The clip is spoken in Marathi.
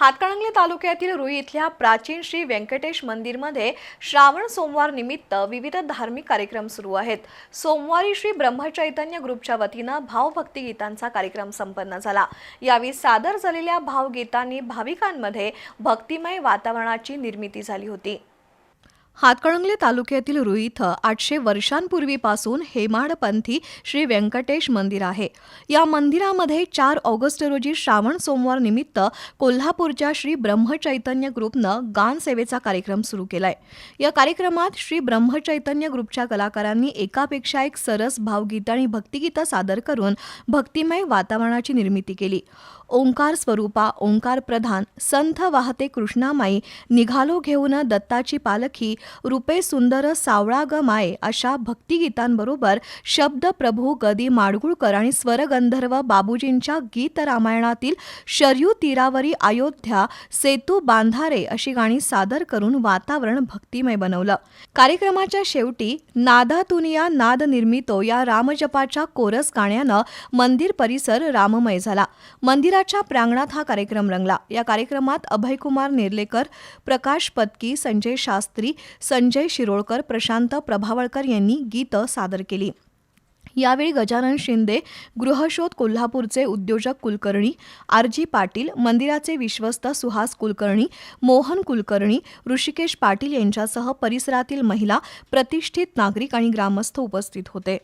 हातकणंगले तालुक्यातील रुई इथल्या प्राचीन श्री व्यंकटेश मंदिरमध्ये श्रावण सोमवार निमित्त विविध धार्मिक कार्यक्रम सुरू आहेत. सोमवारी श्री ब्रह्मचैतन्य ग्रुपच्या वतीनं भावभक्ती गीतांचा कार्यक्रम संपन्न झाला. यावेळी सादर झालेल्या भावगीतांनी भाविकांमध्ये भक्तिमय वातावरणाची निर्मिती झाली होती. हातकणंगले तालुक्यातील रुई इथं आठशे वर्षांपूर्वीपासून हेमाडपंथी श्री व्यंकटेश मंदिर आहे. या मंदिरामध्ये चार ऑगस्ट रोजी श्रावण सोमवार निमित्त कोल्हापूरच्या श्री ब्रह्मचैतन्य ग्रुपनं गानसेवेचा कार्यक्रम सुरू केलाय. या कार्यक्रमात श्री ब्रह्मचैतन्य ग्रुपच्या कलाकारांनी एकापेक्षा एक सरस भावगीतं आणि भक्तिगीतं सादर करून भक्तिमय वातावरणाची निर्मिती केली. ओंकार स्वरूपा ओंकार प्रधान संथ वाहते कृष्णामाई निघालो घेऊन दत्ताची पालखी रूपे सुंदर सावळा ग माये अशा भक्तिगीतांबरोबर शब्द प्रभू गदी माडगुळकर आणि स्वरगंधर्व बाबूजींच्या गीत रामायणातील शर्यू तीरावरी अयोध्या सेतू बांधारे अशी गाणी सादर करून वातावरण भक्तिमय बनवलं. कार्यक्रमाच्या शेवटी नादातुनिया नाद निर्मितो या रामजपाच्या कोरस गाण्यानं मंदिर परिसर राममय झाला. मंदिराच्या प्रांगणात हा कार्यक्रम रंगला. या कार्यक्रमात अभयकुमार नेर्लेकर प्रकाश पत्की संजय शास्त्री संजय शिरोळकर प्रशांत प्रभावळकर यांनी गीतं सादर केली. यावेळी गजानन शिंदे गृहशोध कोल्हापूरचे उद्योजक कुलकर्णी आर जी पाटील मंदिराचे विश्वस्त सुहास कुलकर्णी मोहन कुलकर्णी ऋषिकेश पाटील यांच्यासह परिसरातील महिला प्रतिष्ठित नागरिक आणि ग्रामस्थ उपस्थित होते.